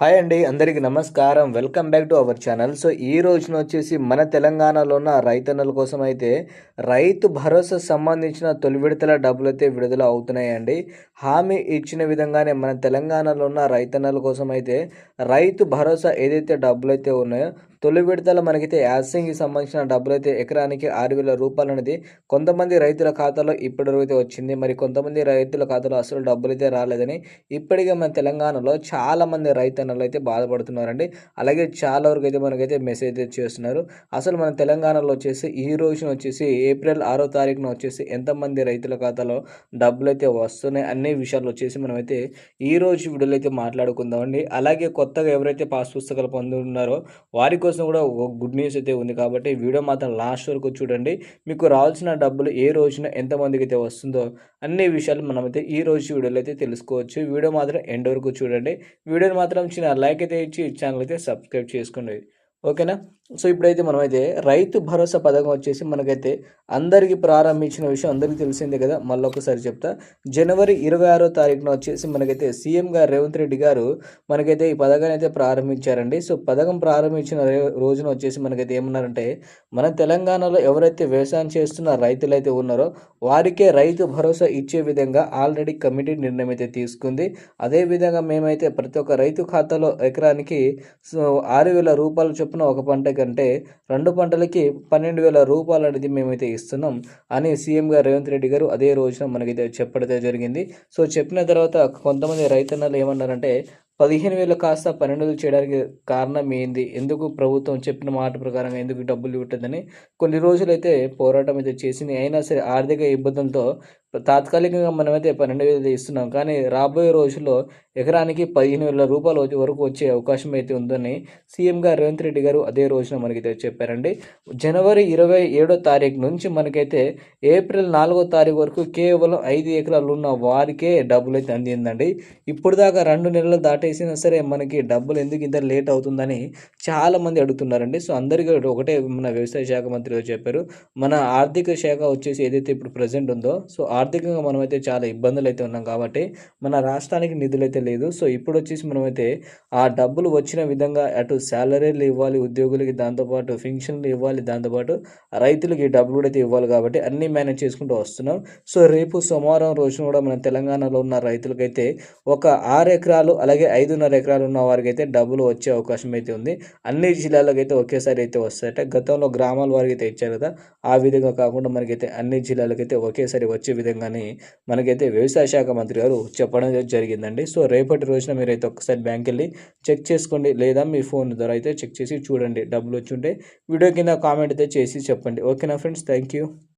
Hi అండి అందరికీ నమస్కారం. Welcome back to our channel. So ఈ రోజున వచ్చేసి మన తెలంగాణలో ఉన్న రైతన్నల కోసం అయితే రైతు భరోసా సంబంధించిన తొలి విడతల డబ్బులు అయితే విడుదల అవుతున్నాయండి. హామీ ఇచ్చిన విధంగానే మన తెలంగాణలో ఉన్న రైతన్నల కోసం అయితే రైతు భరోసా ఏదైతే డబ్బులు అయితే ఉన్నాయో తొలి విడతల మనకైతే యాసింగ్కి సంబంధించిన డబ్బులు అయితే ఎకరానికి ఆరు వేల రూపాయలు అనేది కొంతమంది రైతుల ఖాతాలో ఇప్పటివరకు అయితే వచ్చింది. మరి కొంతమంది రైతుల ఖాతాలో అసలు డబ్బులు అయితే రాలేదని ఇప్పటికే మన తెలంగాణలో చాలామంది రైతన్నలు అయితే బాధపడుతున్నారండి. అలాగే చాలా వరకు అయితే మనకైతే మెసేజ్ అయితే చేస్తున్నారు. అసలు మన తెలంగాణలో వచ్చేసి ఈ రోజున వచ్చేసి ఏప్రిల్ ఆరో తారీఖున వచ్చేసి ఎంతమంది రైతుల ఖాతాలో డబ్బులు అయితే వస్తున్నాయి అన్ని విషయాలు వచ్చేసి మనమైతే ఈ రోజు వీడియోలో అయితే మాట్లాడుకుందామండి. అలాగే కొత్తగా ఎవరైతే పాస్ పుస్తకాలు పొందుతున్నారో వారి కోసం కూడా ఒక గుడ్ న్యూస్ అయితే ఉంది కాబట్టి వీడియో మాత్రం లాస్ట్ వరకు చూడండి. మీకు రావాల్సిన డబ్బులు ఏ రోజున ఎంతమందికి అయితే వస్తుందో అన్ని విషయాలు మనమైతే ఈ రోజు వీడియోలో అయితే తెలుసుకోవచ్చు. వీడియో మాత్రం ఎండ్ వరకు చూడండి. వీడియోని మాత్రం చిన్న లైక్ అయితే ఇచ్చి ఛానల్ అయితే సబ్స్క్రైబ్ చేసుకోండి. ఓకేనా? సో ఇప్పుడైతే మనమైతే రైతు భరోసా పథకం వచ్చేసి మనకైతే అందరికీ ప్రారంభించిన విషయం అందరికీ తెలిసిందే కదా. మళ్ళీ ఒకసారి చెప్తా. జనవరి ఇరవై ఆరో తారీఖున వచ్చేసి మనకైతే సీఎం గారు రేవంత్ రెడ్డి గారు మనకైతే ఈ పథకాన్ని అయితే ప్రారంభించారండి. సో పథకం ప్రారంభించిన రోజున వచ్చేసి మనకైతే ఏమన్నారంటే మన తెలంగాణలో ఎవరైతే వ్యవసాయం చేస్తున్న రైతులు అయితే ఉన్నారో వారికే రైతు భరోసా ఇచ్చే విధంగా ఆల్రెడీ కమిటీ నిర్ణయం అయితే తీసుకుంది. అదేవిధంగా మేమైతే ప్రతి ఒక్క రైతు ఖాతాలో ఎకరానికి సో ఆరు వేల రూపాయల చొప్పున ఒక పంట కంటే రెండు పంటలకి పన్నెండు వేల రూపాయలు అనేది మేమైతే ఇస్తున్నాం అని సీఎం గారు రేవంత్ రెడ్డి గారు అదే రోజున మనకైతే చెప్పడం జరిగింది. సో చెప్పిన తర్వాత కొంతమంది రైతన్నలు ఏమన్నారంటే పదిహేను వేలు కాస్త పన్నెండు వేలు చేయడానికి కారణం ఏంది? ఎందుకు ప్రభుత్వం చెప్పిన మాట ప్రకారంగా ఎందుకు డబ్బులు ఇవ్వట్లేదని? కొన్ని రోజులైతే పోరాటం అయితే చేసింది. అయినా సరే ఆర్థిక ఇబ్బందులతో తాత్కాలికంగా మనమైతే పన్నెండు వేలు ఇస్తున్నాం. కానీ రాబోయే రోజుల్లో ఎకరానికి పదిహేను వేల రూపాయలు వరకు వచ్చే అవకాశం అయితే ఉందని సీఎం గారు రేవంత్ రెడ్డి గారు అదే రోజున మనకైతే చెప్పారండి. జనవరి ఇరవై ఏడో తారీఖు నుంచి మనకైతే ఏప్రిల్ నాలుగో తారీఖు వరకు కేవలం ఐదు ఎకరాలు ఉన్న వారికే డబ్బులు అయితే అందిందండి. ఇప్పుడు దాకా రెండు నెలలు దాటేసినా సరే మనకి డబ్బులు ఎందుకు ఇంత లేట్ అవుతుందని చాలామంది అడుగుతున్నారండి. సో అందరికీ ఒకటే మన వ్యవసాయ శాఖ మంత్రి చెప్పారు. మన ఆర్థిక శాఖ వచ్చేసి ఏదైతే ఇప్పుడు ప్రజెంట్ ఉందో సో ఆర్థికంగా మనమైతే చాలా ఇబ్బందులు అయితే ఉన్నాం కాబట్టి మన రాష్ట్రానికి నిధులు అయితే లేదు. సో ఇప్పుడు వచ్చేసి మనమైతే ఆ డబ్బులు వచ్చిన విధంగా అటు శాలరీలు ఇవ్వాలి ఉద్యోగులకి దాంతోపాటు ఫింక్షన్లు ఇవ్వాలి దాంతోపాటు రైతులకి డబ్బులు కూడా అయితే ఇవ్వాలి కాబట్టి అన్నీ మేనేజ్ చేసుకుంటూ వస్తున్నాం. సో రేపు సోమవారం రోజున కూడా మన తెలంగాణలో ఉన్న రైతులకైతే ఒక ఆరు ఎకరాలు అలాగే ఐదున్నర ఎకరాలు ఉన్న వారికి అయితే డబ్బులు వచ్చే అవకాశం అయితే ఉంది. అన్ని జిల్లాలకు అయితే ఒకేసారి అయితే వస్తాయట. గతంలో గ్రామాల వారికి అయితే ఇచ్చారు కదా ఆ విధంగా కాకుండా మనకైతే అన్ని జిల్లాలకైతే ఒకేసారి వచ్చే విధంగా విధంగానే మనకైతే వ్యవసాయ శాఖ మంత్రి గారు చెప్పడం జరిగిందండి. సో రేపటి రోజున మీరైతే ఒకసారి బ్యాంక్ వెళ్ళి చెక్ చేసుకోండి. లేదా మీ ఫోన్ ద్వారా అయితే చెక్ చేసి చూడండి. డబ్బులు వచ్చి ఉంటే వీడియో కింద కామెంట్ అయితే చేసి చెప్పండి. ఓకేనా ఫ్రెండ్స్? Thank you.